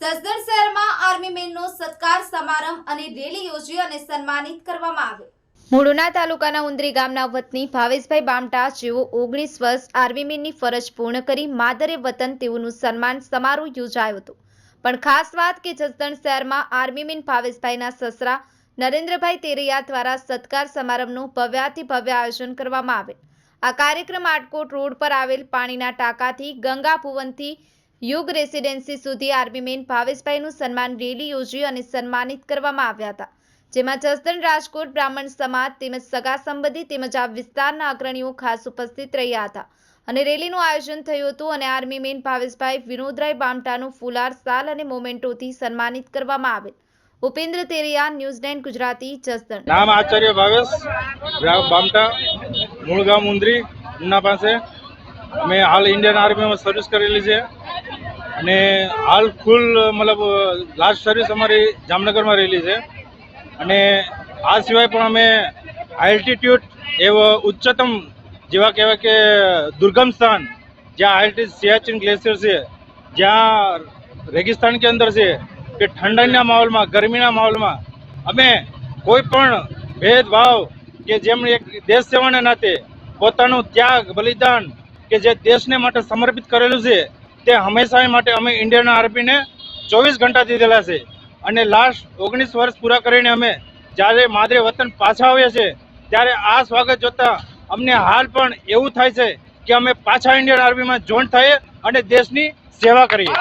જસદણ શહેરમાં આર્મી મેનનો સત્કાર સમારંભ અને રેલી યોજી અને સન્માનિત કરવામાં આવ્યો મુળુના તાલુકાના ઉંદરી ગામના વતની ભાવેશભાઈ બામટા જેઓ ઓગણીસ વર્ષ આર્મીમેનની ફરજ પૂર્ણ કરી માદરે વતન તેઓનું સન્માન સમારોહ યોજાયો હતો. પણ ખાસ વાત કે જસદણ શહેરમાં આર્મીમેન ભાવેશભાઈના સસરા નરેન્દ્રભાઈ તેરૈયા દ્વારા સત્કાર સમારંભનું ભવ્યાથી ભવ્ય આયોજન કરવામાં આવેલ આ કાર્યક્રમ આટકોટ રોડ પર આવેલ પાણીના ટાંકાથી, ગંગા ભુવનથી યુગ રેસિડેન્સી સુધી આર્મીમેન ભાવેશભાઈનું સન્માન રેલી યોજી અને સન્માનિત કરવામાં આવ્યા હતા. જેમાં જસદણ રાજકોટ બ્રાહ્મણ સમાજ તેમજ સગા સંબંધી તેમજ આ વિસ્તારના અગ્રણીઓ ખાસ ઉપસ્થિત રહ્યા હતા. અને રેલીનું આયોજન થયું હતું અને આર્મીમેન ભાવેશભાઈ વિનોદરાય બામટાનું ફુલાર સાલ અને મોમેન્ટોથી સન્માનિત કરવામાં આવેલ. Upendra Teriya news nine Gujarati, Jasdan. નામ આચાર્ય ભાવેશ બામટા, મૂળ ઉંદરી પાસે. મેં હાલ ઇન્ડિયન આર્મીમાં સર્વિસ કરેલી છે. અને હાલ ફૂલ મતલબ લાસ્ટ સર્વિસ અમારી જામનગરમાં રહેલી છે. અને આ સિવાય પણ અમે આલ્ટિટ્યૂડ એવો ઉચ્ચતમ જેવા કહેવાય કે દુર્ગમ સ્થાન, જ્યાં આલ્ટી સિયાચિન ગ્લેશિયર છે, જ્યાં રેગિસ્તાન કે અંદર છે, કે ઠંડીના માહોલમાં, ગરમીના માહોલમાં, અમે કોઈ પણ ભેદભાવ કે જેમણે એક દેશ સેવાના નાતે પોતાનું ત્યાગ, બલિદાન કે જે દેશને માટે સમર્પિત કરેલું છે તે હંમેશા માટે અમે ઇન્ડિયન આર્મીને ચોવીસ ઘંટા દીધેલા છે. અને લાસ્ટ ઓગણીસ વર્ષ પૂરા કરીને અમે જ્યારે માદરે વતન પાછા આવ્યા છે, ત્યારે આ સ્વાગત જોતા અમને હાલ પણ એવું થાય છે કે અમે પાછા ઇન્ડિયન આર્મીમાં જોઈન થઈએ અને દેશની સેવા કરીએ.